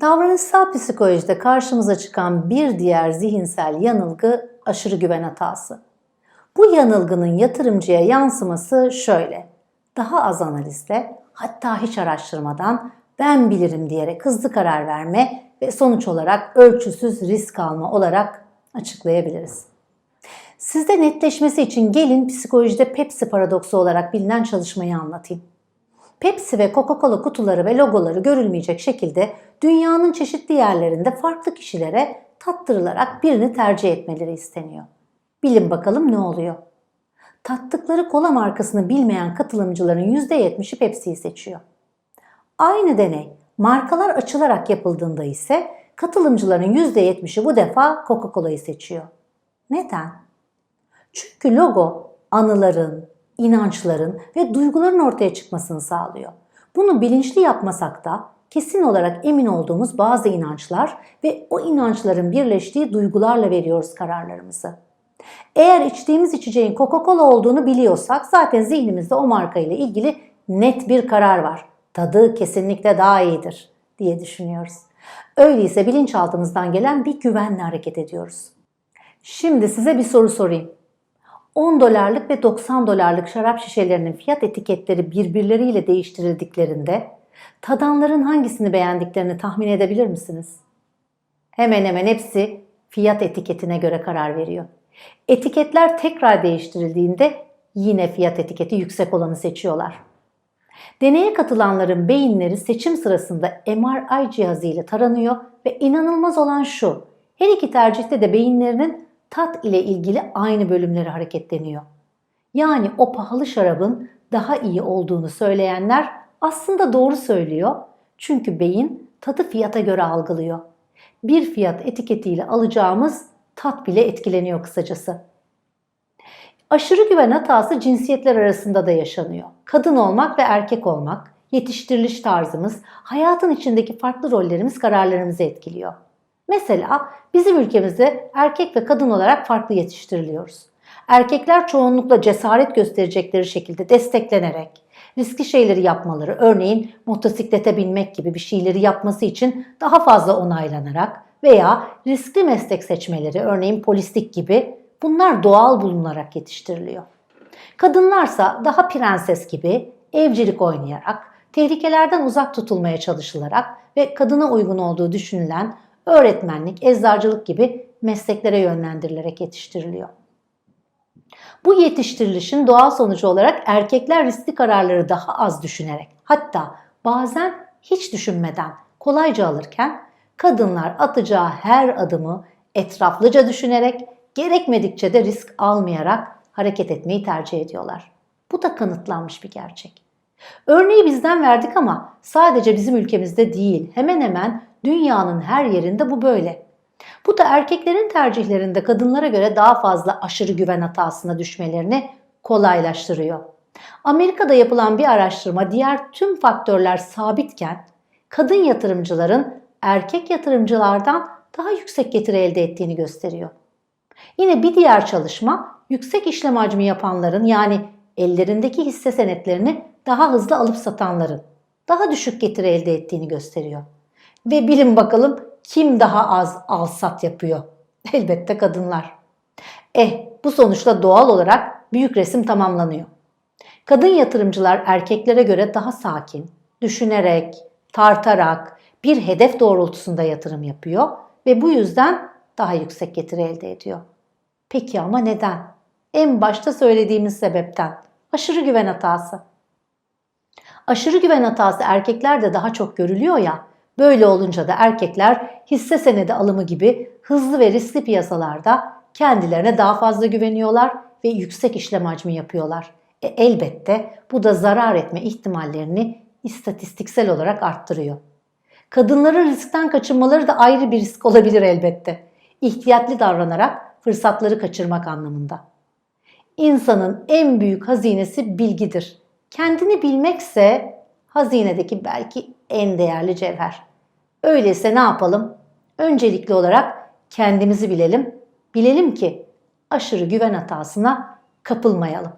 Davranışsal psikolojide karşımıza çıkan bir diğer zihinsel yanılgı aşırı güven hatası. Bu yanılgının yatırımcıya yansıması şöyle. Daha az analizle, hatta hiç araştırmadan ben bilirim diyerek hızlı karar verme ve sonuç olarak ölçüsüz risk alma olarak açıklayabiliriz. Sizde netleşmesi için gelin psikolojide Pepsi paradoksu olarak bilinen çalışmayı anlatayım. Pepsi ve Coca-Cola kutuları ve logoları görülmeyecek şekilde dünyanın çeşitli yerlerinde farklı kişilere tattırılarak birini tercih etmeleri isteniyor. Bilin bakalım ne oluyor? Tattıkları kola markasını bilmeyen katılımcıların %70'i Pepsi'yi seçiyor. Aynı deney markalar açılarak yapıldığında ise katılımcıların %70'i bu defa Coca-Cola'yı seçiyor. Neden? Çünkü logo anıların, inançların ve duyguların ortaya çıkmasını sağlıyor. Bunu bilinçli yapmasak da kesin olarak emin olduğumuz bazı inançlar ve o inançların birleştiği duygularla veriyoruz kararlarımızı. Eğer içtiğimiz içeceğin Coca-Cola olduğunu biliyorsak zaten zihnimizde o marka ile ilgili net bir karar var. Tadı kesinlikle daha iyidir diye düşünüyoruz. Öyleyse bilinçaltımızdan gelen bir güvenle hareket ediyoruz. Şimdi size bir soru sorayım. 10 dolarlık ve 90 dolarlık şarap şişelerinin fiyat etiketleri birbirleriyle değiştirildiklerinde tadanların hangisini beğendiklerini tahmin edebilir misiniz? Hemen hemen hepsi fiyat etiketine göre karar veriyor. Etiketler tekrar değiştirildiğinde yine fiyat etiketi yüksek olanı seçiyorlar. Deneye katılanların beyinleri seçim sırasında MRI cihazı ile taranıyor ve inanılmaz olan şu. Her iki tercihte de beyinlerinin tat ile ilgili aynı bölümleri hareketleniyor. Yani o pahalı şarabın daha iyi olduğunu söyleyenler aslında doğru söylüyor. Çünkü beyin tadı fiyata göre algılıyor. Bir fiyat etiketiyle alacağımız tat bile etkileniyor kısacası. Aşırı güven hatası cinsiyetler arasında da yaşanıyor. Kadın olmak ve erkek olmak, yetiştiriliş tarzımız, hayatın içindeki farklı rollerimiz kararlarımızı etkiliyor. Mesela bizim ülkemizde erkek ve kadın olarak farklı yetiştiriliyoruz. Erkekler çoğunlukla cesaret gösterecekleri şekilde desteklenerek, riskli şeyleri yapmaları, örneğin motosiklete binmek gibi bir şeyleri yapması için daha fazla onaylanarak veya riskli meslek seçmeleri, örneğin polislik gibi bunlar doğal bulunarak yetiştiriliyor. Kadınlarsa daha prenses gibi evcilik oynayarak, tehlikelerden uzak tutulmaya çalışılarak ve kadına uygun olduğu düşünülen öğretmenlik, eczacılık gibi mesleklere yönlendirilerek yetiştiriliyor. Bu yetiştirilişin doğal sonucu olarak erkekler riskli kararları daha az düşünerek hatta bazen hiç düşünmeden kolayca alırken kadınlar atacağı her adımı etraflıca düşünerek gerekmedikçe de risk almayarak hareket etmeyi tercih ediyorlar. Bu da kanıtlanmış bir gerçek. Örneği bizden verdik ama sadece bizim ülkemizde değil, hemen hemen dünyanın her yerinde bu böyle. Bu da erkeklerin tercihlerinde kadınlara göre daha fazla aşırı güven hatasına düşmelerini kolaylaştırıyor. Amerika'da yapılan bir araştırma diğer tüm faktörler sabitken kadın yatırımcıların erkek yatırımcılardan daha yüksek getiri elde ettiğini gösteriyor. Yine bir diğer çalışma yüksek işlem hacmi yapanların yani ellerindeki hisse senetlerini daha hızlı alıp satanların daha düşük getiri elde ettiğini gösteriyor. Ve bilin bakalım kim daha az al sat yapıyor? Elbette kadınlar. Eh bu sonuçta doğal olarak büyük resim tamamlanıyor. Kadın yatırımcılar erkeklere göre daha sakin, düşünerek, tartarak bir hedef doğrultusunda yatırım yapıyor ve bu yüzden daha yüksek getiri elde ediyor. Peki ama neden? En başta söylediğimiz sebepten. Aşırı güven hatası. Aşırı güven hatası erkeklerde daha çok görülüyor ya. Böyle olunca da erkekler hisse senedi alımı gibi hızlı ve riskli piyasalarda kendilerine daha fazla güveniyorlar ve yüksek işlem hacmi yapıyorlar. E, elbette bu da zarar etme ihtimallerini istatistiksel olarak arttırıyor. Kadınların riskten kaçınmaları da ayrı bir risk olabilir elbette. İhtiyatlı davranarak fırsatları kaçırmak anlamında. İnsanın en büyük hazinesi bilgidir. Kendini bilmekse hazinedeki belki en değerli cevher. Öyleyse ne yapalım? Öncelikli olarak kendimizi bilelim. Bilelim ki aşırı güven hatasına kapılmayalım.